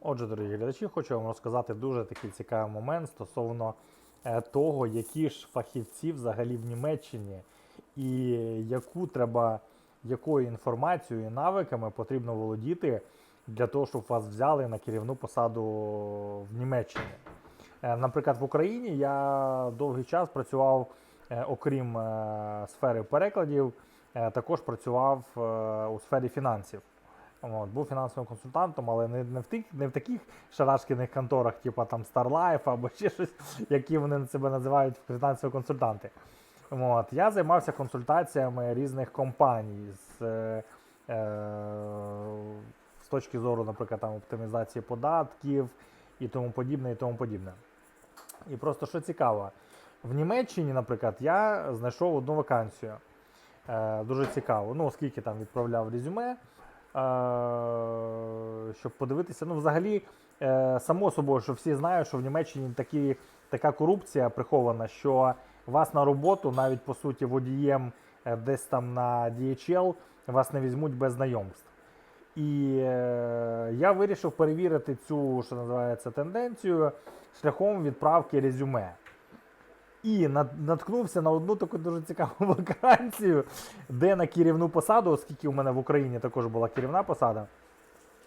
Отже, дорогі глядачі, хочу вам розказати дуже такий цікавий момент стосовно е, того, які ж фахівці взагалі в Німеччині і яку треба, якою інформацією і навиками потрібно володіти для того, щоб вас взяли на керівну посаду в Німеччині. Е, Наприклад, в Україні я довгий час працював, е, окрім сфери перекладів, також працював у сфері фінансів. От, був фінансовим консультантом, але не, не, в, тих, не в таких шарашкіних конторах, типу там StarLife або ще щось, які вони себе називають фінансові консультанти. От, я займався консультаціями різних компаній з, е, е, з точки зору, наприклад, там, оптимізації податків і тому подібне, і тому подібне. І просто що цікаво, в Німеччині, наприклад, я знайшов одну вакансію. Е, дуже цікаво. Ну, оскільки там відправляв резюме, щоб подивитися. Ну, взагалі, е, само собою, що всі знають, що в Німеччині такі, така корупція прихована, що вас на роботу, навіть по суті, водієм е, десь там на DHL, вас не візьмуть без знайомств. І е, я вирішив перевірити цю, що називається, тенденцію шляхом відправки резюме. І наткнувся на одну таку дуже цікаву вакансію, де на керівну посаду, оскільки у мене в Україні також була керівна посада,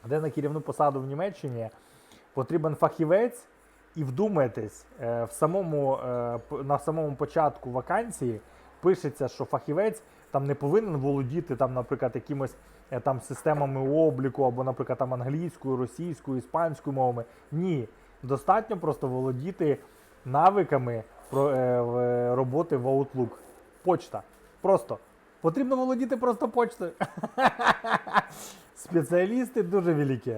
де на керівну посаду в Німеччині потрібен фахівець, і вдумайтесь, е, в самому, е, на самому початку вакансії пишеться, що фахівець там не повинен володіти, там, наприклад, якимось е, там системами обліку, або, наприклад, там англійською, російською, іспанською мовами. Ні, достатньо просто володіти навиками роботи в Outlook. Почта. Просто. Потрібно володіти просто почтою. Спеціалісти дуже великі.